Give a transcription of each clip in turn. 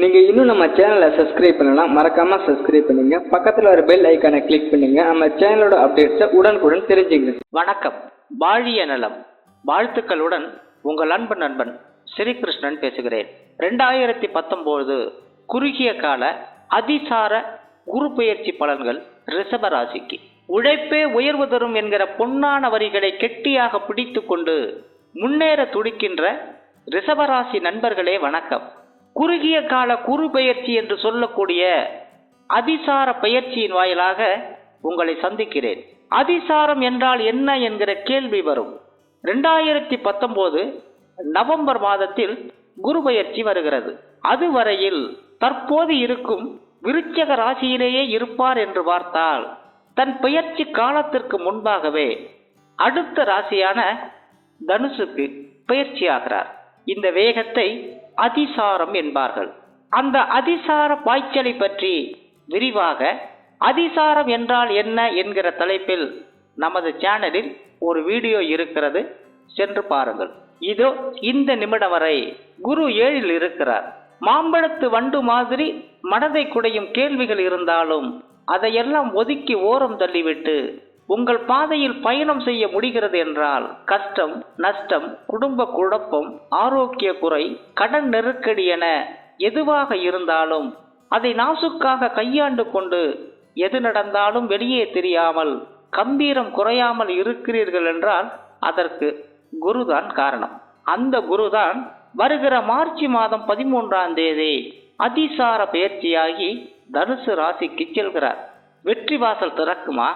நீங்க இன்னும் நம்ம சேனலை சப்ஸ்கிரைப் பண்ணலாம் மறக்காம சப்ஸ்கிரைப் பண்ணுங்க. பக்கத்துல ஒரு பெல் ஐக்கானை கிளிக் பண்ணுங்க. நம்ம சேனலோட அப்டேட்ஸை உடனுக்குடன் தெரிஞ்சுங்க வணக்கம். வாழிய நலம். வாழ்த்துக்களுடன் உங்கள் அன்பு நண்பன் ஸ்ரீகிருஷ்ணன் பேசுகிறேன். ரெண்டாயிரத்தி பத்தொம்போது குறுகிய கால அதிசார குரு பயிற்சி பலன்கள் ரிஷப ராசிக்கு. உழைப்பே உயர்வு தரும் என்கிற பொன்னான வரிகளை கெட்டியாக பிடித்து கொண்டு முன்னேற துடிக்கின்ற ரிஷபராசி நண்பர்களே வணக்கம். குறுகிய கால குரு பயிற்சி என்று சொல்லக்கூடிய அதிசார பயிற்சியின் வாயிலாக உங்களை சந்திக்கிறேன். அதிசாரம் என்றால் என்ன என்கிற கேள்வி வரும். ரெண்டாயிரத்தி பத்தொன்பது நவம்பர் மாதத்தில் குரு பயிற்சி வருகிறது. அதுவரையில் தற்போது இருக்கும் விருச்சக ராசியிலேயே இருப்பார் என்று பார்த்தால் தன் பயிற்சி காலத்திற்கு முன்பாகவே அடுத்த ராசியான தனுசுக்கு பயிற்சியாகிறார் இந்த வேகத்தை அதிசாரம் என்பார்கள். அந்த அதிசார பாய்ச்சலை பற்றி விரிவாக அதிசாரம் என்றால் என்ன என்கிற தலைப்பில் நமது சேனலில் ஒரு வீடியோ இருக்கிறது சென்று பாருங்கள். இதோ இந்த நிமிடம் வரை குரு ஏழில் இருக்கிறார். மாம்பழத்து வண்டு மாதிரி மனதை குடையும் கேள்விகள் இருந்தாலும் அதையெல்லாம் ஒதுக்கி ஓரம் தள்ளிவிட்டு உங்கள் பாதையில் பயணம் செய்ய முடிகிறது என்றால் கஷ்டம் நஷ்டம் குடும்ப குழப்பம் ஆரோக்கிய குறை கடன் நெருக்கடி என எதுவாக இருந்தாலும் அதை நாசுக்காக கையாண்டு கொண்டு எது நடந்தாலும் வெளியே தெரியாமல் கம்பீரம் குறையாமல் இருக்கிறீர்கள் என்றால் அதற்கு குருதான் காரணம். அந்த குருதான் வருகிற மார்ச் மாதம் பதிமூன்றாம் தேதி அதிசார பயிற்சியாகி தனுசு ராசிக்கு செல்கிறார். வெற்றி வாசல் திறக்குமா?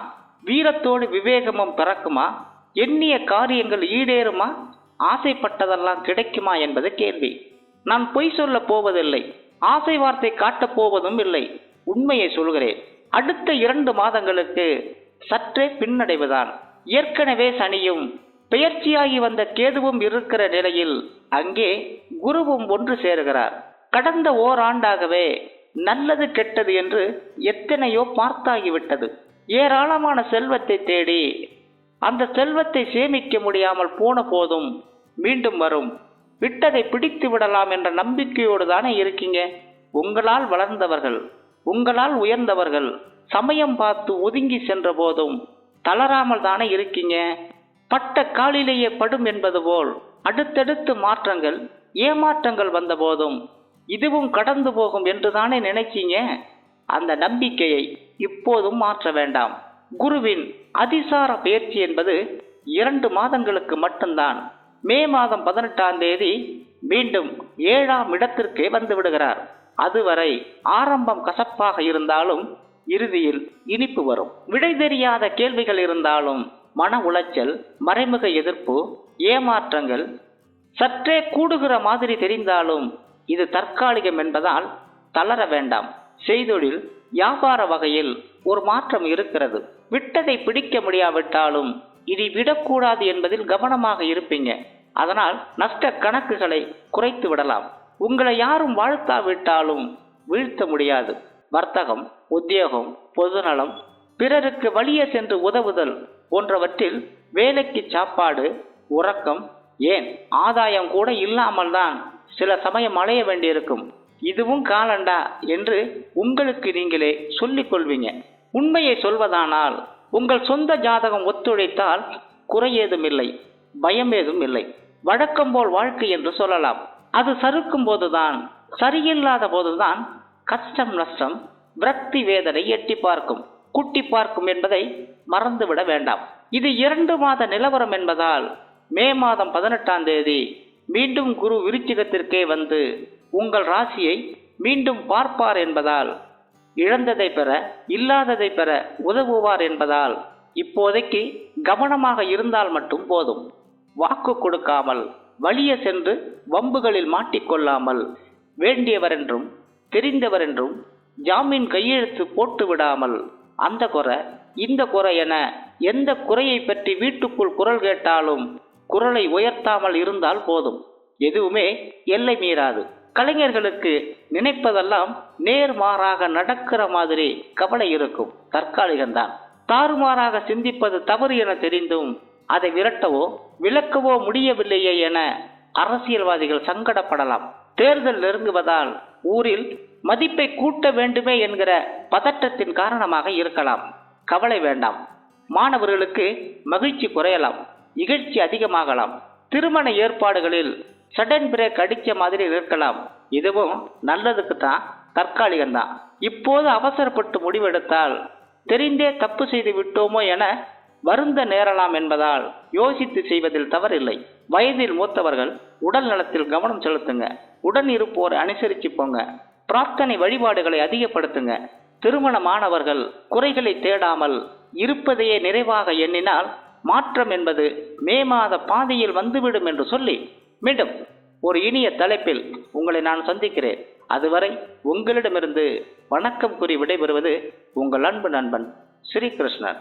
வீரத்தோடு விவேகமும் பிறக்குமா? எண்ணிய காரியங்கள் ஈடேறுமா? ஆசைப்பட்டதெல்லாம் கிடைக்குமா என்பது கேள்வி. நான் பொய் சொல்ல போவதில்லை. ஆசை வார்த்தை காட்டப் போவதும் இல்லை. உண்மையை சொல்கிறேன். அடுத்த இரண்டு மாதங்களுக்கு சற்றே பின்னடைவுதான். ஏற்கனவே சனியும் பெயர்ச்சியாகி வந்த கேதுவும் இருக்கிற நிலையில் அங்கே குருவும் ஒன்று சேருகிறார். கடந்த ஓராண்டாகவே நல்லது கெட்டது என்று எத்தனையோ பார்த்தாகிவிட்டது. ஏராளமான செல்வத்தை தேடி அந்த செல்வத்தை சேமிக்க முடியாமல் போன போதும் மீண்டும் வரும். விட்டதை பிடித்து விடலாம் என்ற நம்பிக்கையோடு தானே இருக்கீங்க? உங்களால் வளர்ந்தவர்கள் உங்களால் உயர்ந்தவர்கள் சமயம் பார்த்து ஒதுங்கி சென்ற போதும் தளராமல் தானே இருக்கீங்க? பட்ட காலிலேயே படும் என்பது போல் அடுத்தடுத்து மாற்றங்கள் ஏமாற்றங்கள் வந்த போதும் இதுவும் கடந்து போகும் என்று தானே நினைச்சீங்க அந்த நம்பிக்கையை இப்போதும் மாற்ற வேண்டாம். குருவின் அதிசார பயிற்சி என்பது இரண்டு மாதங்களுக்கு மட்டும்தான். மே மாதம் பதினெட்டாம் தேதி மீண்டும் ஏழாம் இடத்திற்கே வந்து விடுகிறார். அதுவரை ஆரம்பம் கசப்பாக இருந்தாலும் இறுதியில் இனிப்பு வரும். விடை தெரியாத கேள்விகள் இருந்தாலும் மன உளைச்சல் மறைமுக எதிர்ப்பு ஏமாற்றங்கள் சற்றே கூடுகிற மாதிரி தெரிந்தாலும் இது தற்காலிகம் என்பதால் தளர வேண்டாம். செய்தொழில் வியாபார வகையில் ஒரு மாற்றம் இருக்கிறது. விட்டதை பிடிக்க முடியாவிட்டாலும் இனி விடக்கூடாது என்பதில் கவனமாக இருப்பீங்க. அதனால் நஷ்ட கணக்குகளை குறைத்து விடலாம். உங்களை யாரும் வாழ்த்தாவிட்டாலும் வீழ்த்த முடியாது. வர்த்தகம் உத்தியோகம் பொதுநலம் பிறருக்கு வழியே சென்று உதவுதல் போன்றவற்றில் வேலைக்கு சாப்பாடு உறக்கம் ஏன் ஆதாயம் கூட இல்லாமல் தான் சில சமயம் அலைய வேண்டியிருக்கும். இதுவும் காலண்டா என்று உங்களுக்கு நீங்களே சொல்லிக் கொள்வீங்க உண்மையை சொல்வதானால் உங்கள் சொந்த ஜாதகம் ஒத்துழைத்தால் குறையேதும் இல்லை பயம் ஏதும் இல்லை வழக்கம் போல் வாழ்க்கை என்று சொல்லலாம். அது சறுக்கும் போதுதான் சரியில்லாத போதுதான் கஷ்டம் நஷ்டம் விரக்தி வேதனை எட்டி பார்க்கும் குட்டி பார்க்கும் என்பதை மறந்துவிட வேண்டாம். இது இரண்டு மாத நிலவரம் என்பதால் மே மாதம் பதினெட்டாம் தேதி மீண்டும் குரு விருச்சிகத்திற்கே வந்து உங்கள் ராசியை மீண்டும் பார்ப்பார் என்பதால் இழந்ததை பெற இல்லாததை பெற உதவுவார் என்பதால் இப்போதைக்கு கவனமாக இருந்தால் மட்டும் போதும். வாக்கு கொடுக்காமல் வலிய சென்று வம்புகளில் மாட்டிக்கொள்ளாமல் வேண்டியவரென்றும் தெரிந்தவரென்றும் ஜாமீன் கையெழுத்து போட்டு விடாமல் அந்த குறை இந்த குறை என எந்த குறையை பற்றி வீட்டுக்குள் குரல் கேட்டாலும் குரலை உயர்த்தாமல் இருந்தால் போதும். எதுவுமே எல்லை மீறாது. கலைஞர்களுக்கு நினைப்பதெல்லாம் நேர்மாறாக நடக்கிற மாதிரி கவலை இருக்கும். தற்காலிகம்தான். தாறுமாறாக சிந்திப்பது தவறு என தெரிந்தும் அதை விரட்டவோ விளக்கவோ முடியவில்லையே என அரசியல்வாதிகள் சங்கடப்படலாம். தேர்தல் நெருங்குவதால் ஊரில் மதிப்பை கூட்ட வேண்டுமே என்கிற பதட்டத்தின் காரணமாக இருக்கலாம். கவலை வேண்டாம். மாணவர்களுக்கு மகிழ்ச்சி குறையலாம். இகழ்ச்சி அதிகமாகலாம். திருமண ஏற்பாடுகளில் சடன் பிரேக் அடித்த மாதிரி இருக்கலாம். இதுவும் நல்லதுக்கு தான் தற்காலிகம்தான். இப்போது அவசரப்பட்டு முடிவெடுத்தால் தெரிந்தே தப்பு செய்து விட்டோமோ என வருந்த நேரலாம் என்பதால் யோசித்து செய்வதில் தவறில்லை. வயதில் மூத்தவர்கள் உடல் நலத்தில் கவனம் செலுத்துங்க. உடன் இருப்போரை அனுசரிச்சு போங்க. பிரார்த்தனை வழிபாடுகளை அதிகப்படுத்துங்க. திருமணமானவர்கள் குறைகளை தேடாமல் இருப்பதையே நிறைவாக எண்ணினால் மாற்றம் என்பது மே மாத பாதையில் வந்துவிடும் என்று சொல்லி மீண்டும் ஒரு இனிய தலைப்பில் உங்களை நான் சந்திக்கிறேன். அதுவரை உங்களிடமிருந்து வணக்கம் கூறி விடைபெறுவது உங்கள் அன்பு நண்பன் ஸ்ரீகிருஷ்ணன்.